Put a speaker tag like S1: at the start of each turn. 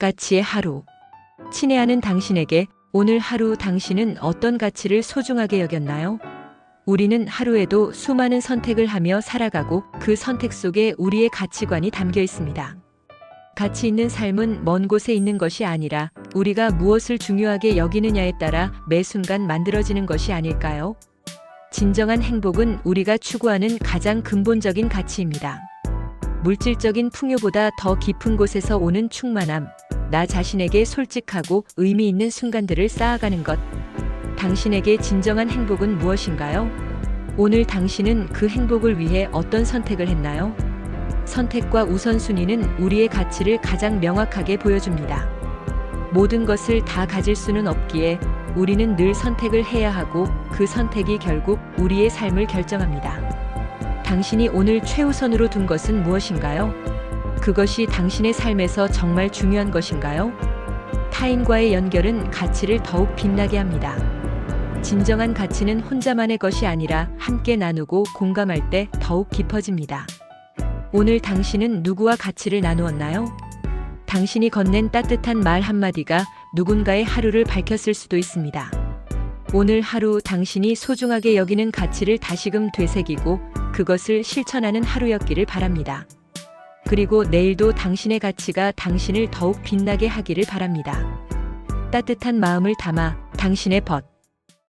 S1: 가치의 하루. 친애하는 당신에게 오늘 하루 당신은 어떤 가치를 소중하게 여겼나요? 우리는 하루에도 수많은 선택을 하며 살아가고 그 선택 속에 우리의 가치관이 담겨 있습니다. 가치 있는 삶은 먼 곳에 있는 것이 아니라 우리가 무엇을 중요하게 여기느냐에 따라 매 순간 만들어지는 것이 아닐까요? 진정한 행복은 우리가 추구하는 가장 근본적인 가치입니다. 물질적인 풍요보다 더 깊은 곳에서 오는 충만함, 나 자신에게 솔직하고 의미 있는 순간들을 쌓아가는 것. 당신에게 진정한 행복은 무엇인가요? 오늘 당신은 그 행복을 위해 어떤 선택을 했나요? 선택과 우선순위는 우리의 가치를 가장 명확하게 보여줍니다. 모든 것을 다 가질 수는 없기에 우리는 늘 선택을 해야 하고 그 선택이 결국 우리의 삶을 결정합니다. 당신이 오늘 최우선으로 둔 것은 무엇인가요? 그것이 당신의 삶에서 정말 중요한 것인가요? 타인과의 연결은 가치를 더욱 빛나게 합니다. 진정한 가치는 혼자만의 것이 아니라 함께 나누고 공감할 때 더욱 깊어집니다. 오늘 당신은 누구와 가치를 나누었나요? 당신이 건넨 따뜻한 말 한마디가 누군가의 하루를 밝혔을 수도 있습니다. 오늘 하루 당신이 소중하게 여기는 가치를 다시금 되새기고 그것을 실천하는 하루였기를 바랍니다. 그리고 내일도 당신의 가치가 당신을 더욱 빛나게 하기를 바랍니다. 따뜻한 마음을 담아 당신의 벗